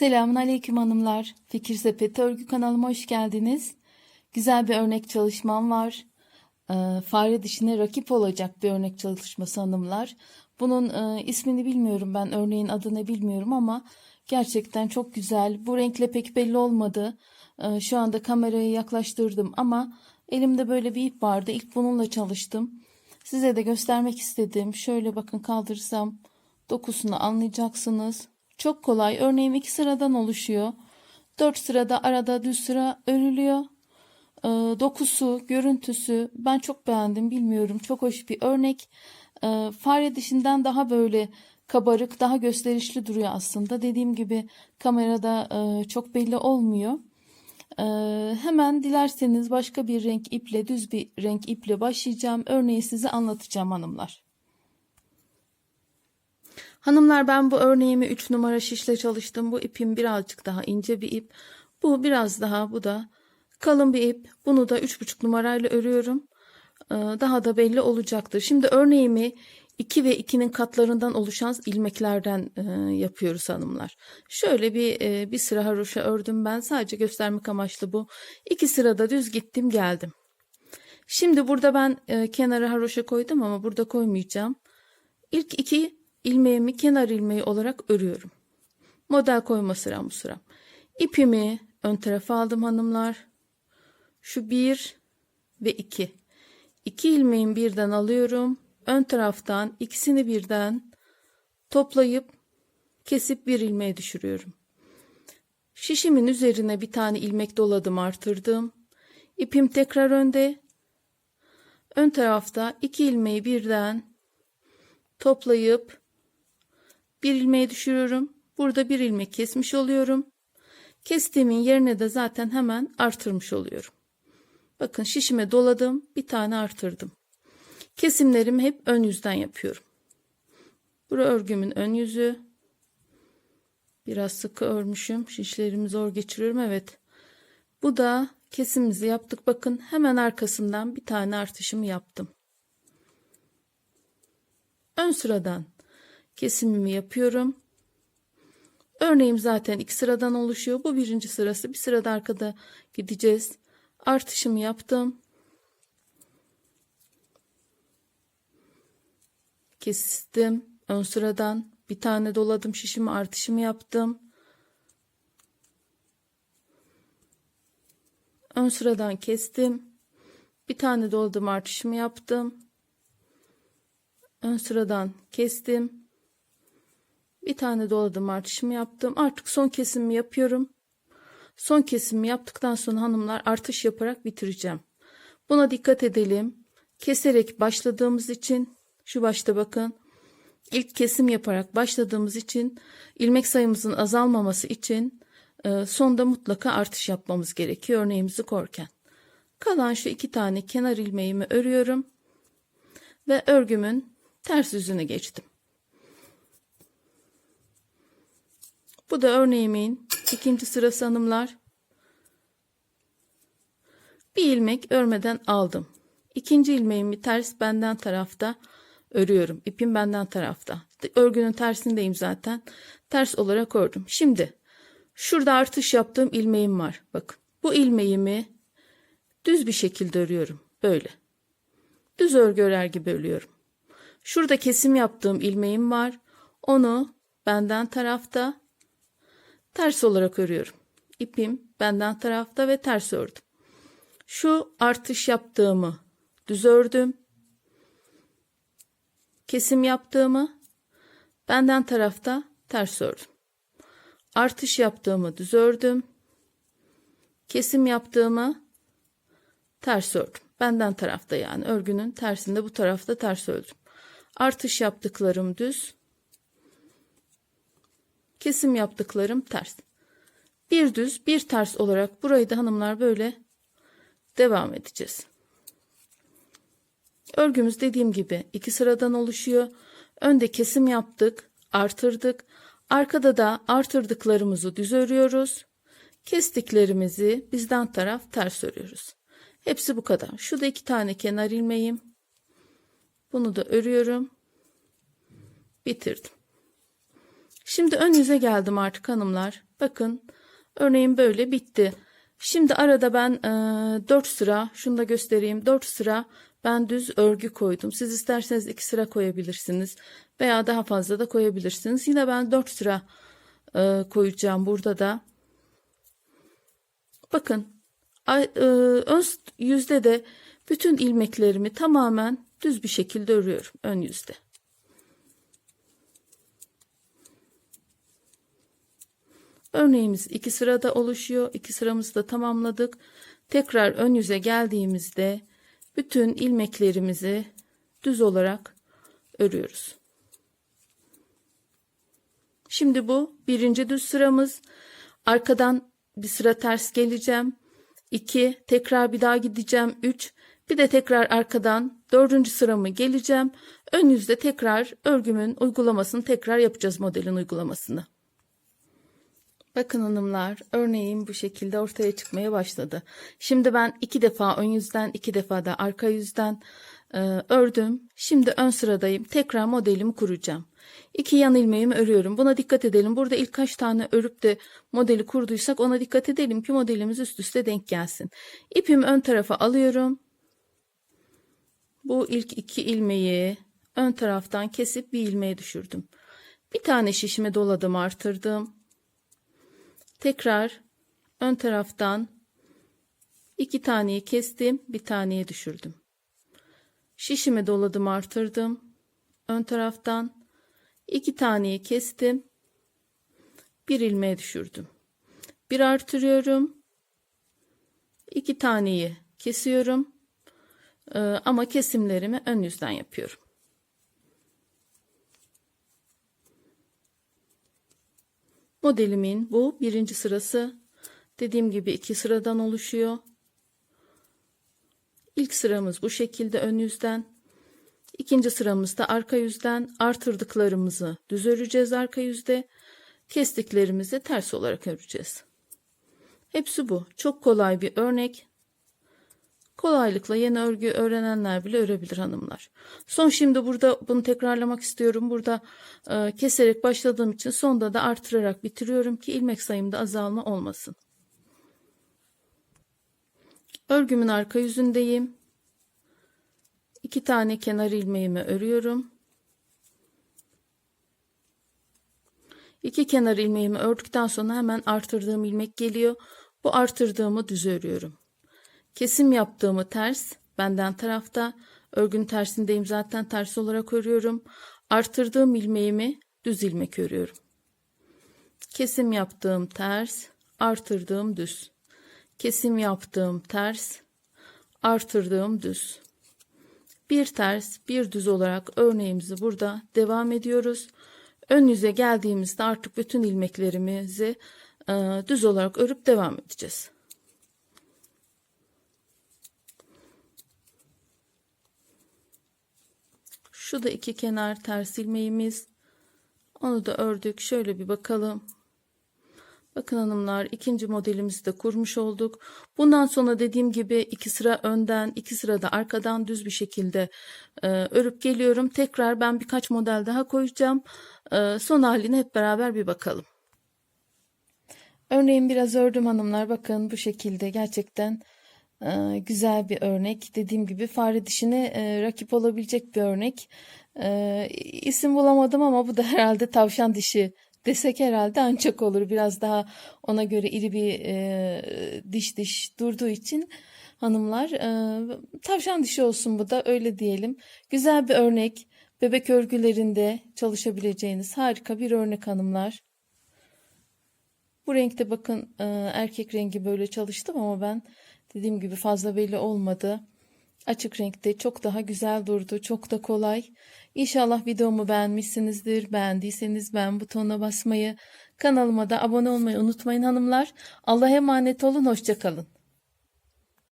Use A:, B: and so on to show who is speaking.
A: Selamun Aleyküm hanımlar. Fikir Sepeti Örgü kanalıma hoş geldiniz. Güzel bir örnek çalışmam var. Ee, fare dişine rakip olacak bir örnek çalışması hanımlar. Bunun e, ismini bilmiyorum ben, örneğin adını bilmiyorum ama gerçekten çok güzel. Bu renkle pek belli olmadı. Ee, şu anda kamerayı yaklaştırdım ama elimde böyle bir ip vardı. İlk bununla çalıştım. Size de göstermek istedim. Şöyle bakın kaldırsam dokusunu anlayacaksınız. Çok kolay. Örneğin iki sıradan oluşuyor. Dört sırada arada düz sıra örülüyor. Ee, dokusu, görüntüsü ben çok beğendim. Bilmiyorum çok hoş bir örnek. Ee, fare dişinden daha böyle kabarık, daha gösterişli duruyor aslında. Dediğim gibi kamerada e, çok belli olmuyor. Ee, hemen dilerseniz başka bir renk iple, düz bir renk iple başlayacağım. Örneği size anlatacağım hanımlar. Hanımlar ben bu örneğimi 3 numara şişle çalıştım. Bu ipim birazcık daha ince bir ip. Bu biraz daha bu da kalın bir ip. Bunu da 3,5 numarayla örüyorum. Ee, Daha da belli olacaktır. Şimdi örneğimi 2 ve 2'nin katlarından oluşan ilmeklerden e, yapıyoruz hanımlar. Şöyle bir e, bir sıra haroşa ördüm ben. Sadece göstermek amaçlı bu. İki sırada düz gittim geldim. Şimdi burada ben e, kenara haroşa koydum ama burada koymayacağım. İlk iki ilmeğimi kenar ilmeği olarak örüyorum. Model koyma sıram bu sıram. İpimi ön tarafa aldım hanımlar. Şu bir ve iki. İki ilmeğin birden alıyorum. Ön taraftan ikisini birden toplayıp kesip bir ilmeğe düşürüyorum. Şişimin üzerine bir tane ilmek doladım artırdım. İpim tekrar önde. Ön tarafta iki ilmeği birden toplayıp bir ilmeğe düşürüyorum. Burada bir ilmek kesmiş oluyorum. Kestiğimin yerine de zaten hemen artırmış oluyorum. Bakın şişime doladım. Bir tane artırdım. Kesimlerimi hep ön yüzden yapıyorum. Bura örgümün ön yüzü. Biraz sıkı örmüşüm. Şişlerimi zor geçiriyorum. Evet. Bu da kesimimizi yaptık. Bakın hemen arkasından bir tane artışımı yaptım. Ön sıradan kesimimi yapıyorum. Örneğim zaten iki sıradan oluşuyor. Bu birinci sırası. Bir sırada arkada gideceğiz. Artışımı yaptım. Kestim. Ön sıradan bir tane doladım şişimi artışımı yaptım. Ön sıradan kestim. Bir tane doladım artışımı yaptım. Ön sıradan kestim. Bir tane doladım artışımı yaptım. Artık son kesimimi yapıyorum. Son kesimi yaptıktan sonra hanımlar artış yaparak bitireceğim. Buna dikkat edelim. Keserek başladığımız için şu başta bakın. İlk kesim yaparak başladığımız için ilmek sayımızın azalmaması için e, sonda mutlaka artış yapmamız gerekiyor örneğimizi korken. Kalan şu iki tane kenar ilmeğimi örüyorum ve örgümün ters yüzüne geçtim. Bu da örneğimin ikinci sırası hanımlar. Bir ilmek örmeden aldım. İkinci ilmeğimi ters benden tarafta örüyorum. İpim benden tarafta. Örgünün tersindeyim zaten. Ters olarak ördüm. Şimdi şurada artış yaptığım ilmeğim var. Bakın bu ilmeğimi düz bir şekilde örüyorum. Böyle. Düz örgü örer gibi örüyorum. Şurada kesim yaptığım ilmeğim var. Onu benden tarafta ters olarak örüyorum. İpim benden tarafta ve ters ördüm. Şu artış yaptığımı düz ördüm. Kesim yaptığımı benden tarafta ters ördüm. Artış yaptığımı düz ördüm. Kesim yaptığımı ters ördüm. Benden tarafta yani örgünün tersinde bu tarafta ters ördüm. Artış yaptıklarım düz. Kesim yaptıklarım ters. Bir düz bir ters olarak burayı da hanımlar böyle devam edeceğiz. Örgümüz dediğim gibi iki sıradan oluşuyor. Önde kesim yaptık, artırdık. Arkada da artırdıklarımızı düz örüyoruz. Kestiklerimizi bizden taraf ters örüyoruz. Hepsi bu kadar. Şurada iki tane kenar ilmeğim. Bunu da örüyorum. Bitirdim. Şimdi ön yüze geldim artık hanımlar. Bakın örneğin böyle bitti. Şimdi arada ben e, 4 sıra şunu da göstereyim 4 sıra ben düz örgü koydum. Siz isterseniz 2 sıra koyabilirsiniz veya daha fazla da koyabilirsiniz. Yine ben 4 sıra e, koyacağım burada da. Bakın ön yüzde de bütün ilmeklerimi tamamen düz bir şekilde örüyorum ön yüzde. Örneğimiz iki sırada oluşuyor. İki sıramızı da tamamladık. Tekrar ön yüze geldiğimizde bütün ilmeklerimizi düz olarak örüyoruz. Şimdi bu birinci düz sıramız. Arkadan bir sıra ters geleceğim. 2 tekrar bir daha gideceğim. 3 bir de tekrar arkadan dördüncü sıramı geleceğim. Ön yüzde tekrar örgümün uygulamasını tekrar yapacağız modelin uygulamasını. Bakın hanımlar örneğin bu şekilde ortaya çıkmaya başladı. Şimdi ben iki defa ön yüzden iki defa da arka yüzden e, ördüm. Şimdi ön sıradayım. Tekrar modelimi kuracağım. İki yan ilmeğimi örüyorum. Buna dikkat edelim. Burada ilk kaç tane örüp de modeli kurduysak ona dikkat edelim ki modelimiz üst üste denk gelsin. İpimi ön tarafa alıyorum. Bu ilk iki ilmeği ön taraftan kesip bir ilmeğe düşürdüm. Bir tane şişime doladım artırdım. Tekrar ön taraftan iki taneyi kestim, bir taneye düşürdüm. Şişimi doladım, artırdım. Ön taraftan iki taneyi kestim, bir ilmeğe düşürdüm. Bir artırıyorum. iki taneyi kesiyorum. Ee, ama kesimlerimi ön yüzden yapıyorum. Modelimin bu birinci sırası. Dediğim gibi iki sıradan oluşuyor. İlk sıramız bu şekilde ön yüzden. İkinci sıramızda arka yüzden artırdıklarımızı düz öreceğiz arka yüzde. Kestiklerimizi ters olarak öreceğiz. Hepsi bu. Çok kolay bir örnek. Kolaylıkla yeni örgü öğrenenler bile örebilir hanımlar. Son şimdi burada bunu tekrarlamak istiyorum. Burada e, keserek başladığım için sonda da artırarak bitiriyorum ki ilmek sayımda azalma olmasın. Örgümün arka yüzündeyim. İki tane kenar ilmeğimi örüyorum. İki kenar ilmeğimi ördükten sonra hemen artırdığım ilmek geliyor. Bu artırdığımı düz örüyorum. Kesim yaptığımı ters, benden tarafta, örgün tersindeyim zaten ters olarak örüyorum. Artırdığım ilmeğimi düz ilmek örüyorum. Kesim yaptığım ters, artırdığım düz. Kesim yaptığım ters, artırdığım düz. Bir ters, bir düz olarak örneğimizi burada devam ediyoruz. Ön yüze geldiğimizde artık bütün ilmeklerimizi düz olarak örüp devam edeceğiz. Şu da iki kenar ters ilmeğimiz. Onu da ördük. Şöyle bir bakalım. Bakın hanımlar ikinci modelimizi de kurmuş olduk. Bundan sonra dediğim gibi iki sıra önden iki sıra da arkadan düz bir şekilde e, örüp geliyorum. Tekrar ben birkaç model daha koyacağım. E, son haline hep beraber bir bakalım. Örneğin biraz ördüm hanımlar. Bakın bu şekilde gerçekten e, güzel bir örnek. Dediğim gibi fare dişine e, rakip olabilecek bir örnek. E, isim bulamadım ama bu da herhalde tavşan dişi desek herhalde ancak olur. Biraz daha ona göre iri bir e, diş diş durduğu için hanımlar e, tavşan dişi olsun bu da öyle diyelim. Güzel bir örnek. Bebek örgülerinde çalışabileceğiniz harika bir örnek hanımlar. Bu renkte bakın erkek rengi böyle çalıştım ama ben dediğim gibi fazla belli olmadı. Açık renkte çok daha güzel durdu. Çok da kolay. İnşallah videomu beğenmişsinizdir. Beğendiyseniz beğen butonuna basmayı, kanalıma da abone olmayı unutmayın hanımlar. Allah'a emanet olun. Hoşçakalın.